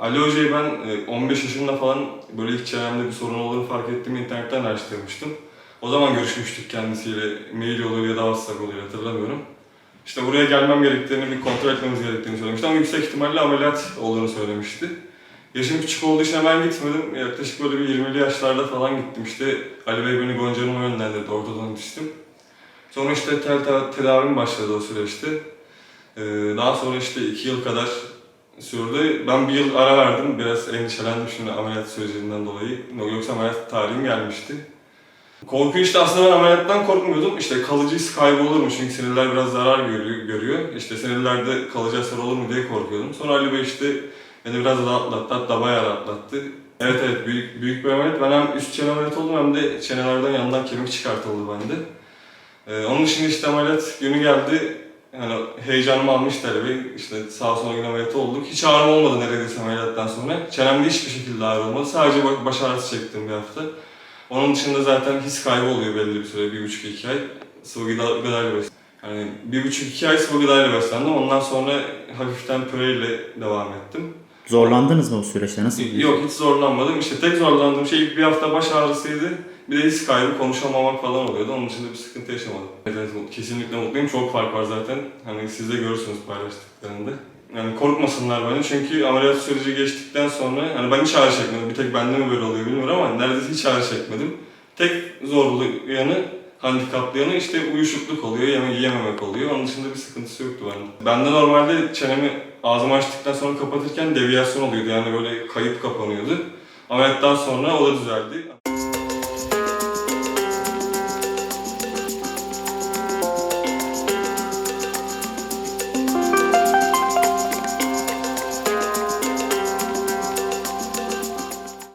Ali Hoca'yı ben e, 15 yaşında falan böyle ilk çenemde bir sorun olduğunu fark ettim internetten araştırmıştım. O zaman görüşmüştük kendisiyle. Mail yoluyla ya da WhatsApp yoluyla hatırlamıyorum. İşte buraya gelmem gerektiğini, bir kontrol etmemiz gerektiğini söylemişti ama yüksek ihtimalle ameliyat olduğunu söylemişti. Yaşım küçük olduğu için hemen gitmedim. Yaklaşık böyle bir 20'li yaşlarda falan gittim. İşte Ali Bey beni Gonca Hanım'a yönlendirdi, ortodontistim. Sonra işte tel te- tedavim başladı o süreçte. Ee, daha sonra işte iki yıl kadar sürdü. Ben bir yıl ara verdim. Biraz endişelendim şimdi ameliyat sürecinden dolayı. Yoksa ameliyat tarihim gelmişti. Korku işte aslında ben ameliyattan korkmuyordum. İşte kalıcı iz kaybı olur mu? Çünkü sinirler biraz zarar görüyor. görüyor. İşte sinirlerde kalıcı hasar olur mu diye korkuyordum. Sonra Ali Bey işte beni biraz rahatlattı. Hatta bayağı rahatlattı. Evet evet büyük, büyük bir ameliyat. Ben hem üst çene ameliyat oldum hem de çenelerden yandan kemik çıkartıldı bende. Ee, onun dışında işte ameliyat günü geldi. Yani heyecanımı almıştı Ali Bey. İşte sağ sola gün ameliyatı olduk. Hiç ağrım olmadı neredeyse ameliyattan sonra. Çenemde hiçbir şekilde ağrı olmadı. Sadece bak- baş ağrısı çektim bir hafta. Onun dışında zaten his kaybı oluyor belli bir süre, bir buçuk iki ay. Sıvı gıda, gıdayla beslendim. Yani bir buçuk iki ay sıvı gıdayla beslendim. Ondan sonra hafiften püreyle devam ettim. Zorlandınız mı bu süreçte? Nasıl? Yok hiç zorlanmadım. İşte tek zorlandığım şey bir hafta baş ağrısıydı. Bir de his kaybı, konuşamamak falan oluyordu. Onun dışında bir sıkıntı yaşamadım. Evet, kesinlikle mutluyum. Çok fark var zaten. Hani siz de görürsünüz paylaştıklarında. Yani korkmasınlar beni çünkü ameliyat süreci geçtikten sonra hani ben hiç ağrı çekmedim. Bir tek bende mi böyle oluyor bilmiyorum ama neredeyse hiç ağrı çekmedim. Tek zorlu yanı, handikaplı yanı işte uyuşukluk oluyor, yeme yiyememek oluyor. Onun dışında bir sıkıntısı yoktu bende. Bende normalde çenemi ağzımı açtıktan sonra kapatırken deviyasyon oluyordu. Yani böyle kayıp kapanıyordu. Ameliyattan sonra o da düzeldi.